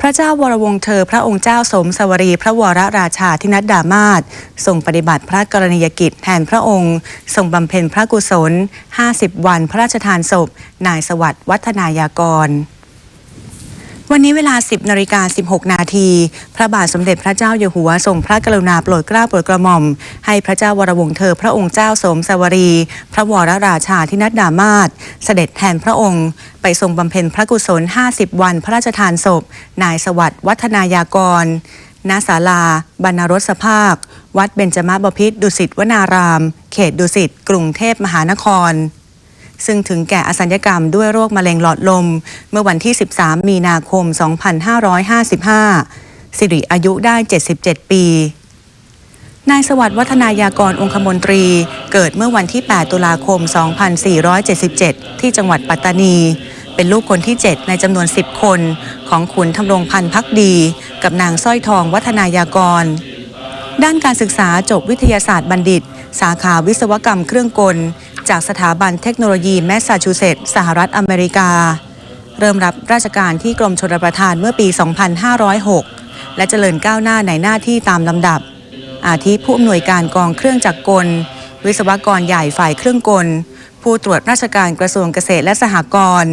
พระเจ้าวรวงศ์เธอ พระองค์เจ้าสมสวรี พระวรราชาธินัดดามาศทรงปฏิบัติพระกรณียกิจแทนพระองค์ทรงบำเพ็ญพระกุศล 50 วันพระราชทานศพ นายสวัสดิ์วัฒนายากร วันนี้เวลา 10นาฬิกา16 นาที พระบาทสมเด็จพระเจ้าอยู่หัวทรงพระกรุณาโปรดเกล้าโปรดกระหม่อม ให้พระเจ้าวรวงศ์เธอพระองค์เจ้าสมสวรี พระวรราชาธินัดดามาศเสด็จแทนพระองค์ ไปทรงบำเพ็ญพระกุศล 50 วันพระราชทานศพ นายสวัสดิ์วัฒนายากรณศาลา บรรณรสภาค วัดเบญจมบพิตรดุสิตวนาราม เขตดุสิตกรุงเทพมหานคร ซึ่งถึงแก่อสัญญกรรมด้วยโรคมะเร็งหลอดลม เมื่อวันที่ 13 มีนาคม 2555 สิริอายุได้ 77 ปีนายสวัสดิ์วัฒนายากรองคมนตรี เกิดเมื่อวันที่ 8 ตุลาคม 2477 ที่จังหวัดปัตตานี เป็นลูกคนที่ 7 ในจำนวน 10 คนของขุนทำรงพันธ์พักดี กับนางสร้อยทองวัฒนายากร ด้านการศึกษาจบวิทยาศาสตร์บัณฑิต สาขาวิศวกรรมเครื่องกล จากสถาบันเทคโนโลยีแมสซาชูเซตส์สหรัฐอเมริกา เริ่มรับราชการที่กรมชลประทานเมื่อปี 2506 และเจริญก้าวหน้าในหน้าที่ตามลำดับ อาทิผู้อำนวยการกองเครื่องจักรกล วิศวกรใหญ่ฝ่ายเครื่องกล ผู้ตรวจราชการกระทรวงเกษตรและสหกรณ์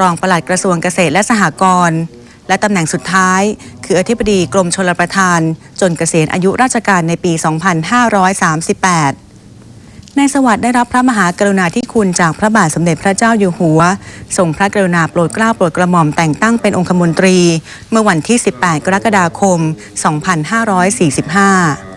รองปลัดกระทรวงเกษตรและสหกรณ์และตำแหน่งสุดท้าย คืออธิบดีกรมชลประทาน จนเกษียณอายุราชการในปี 2538 ในายสวัสดิ์ได้รับพระมหากรุณาธิคุณจากพระบาทสมเด็จพระเจ้าอยู่หัวทรงพระกรุณาโปรดเกล้าโปรดกระหม่อมแต่งตั้งเป็นองคมนตรี เมื่อวันที่ 18 กรกฎาคม 2545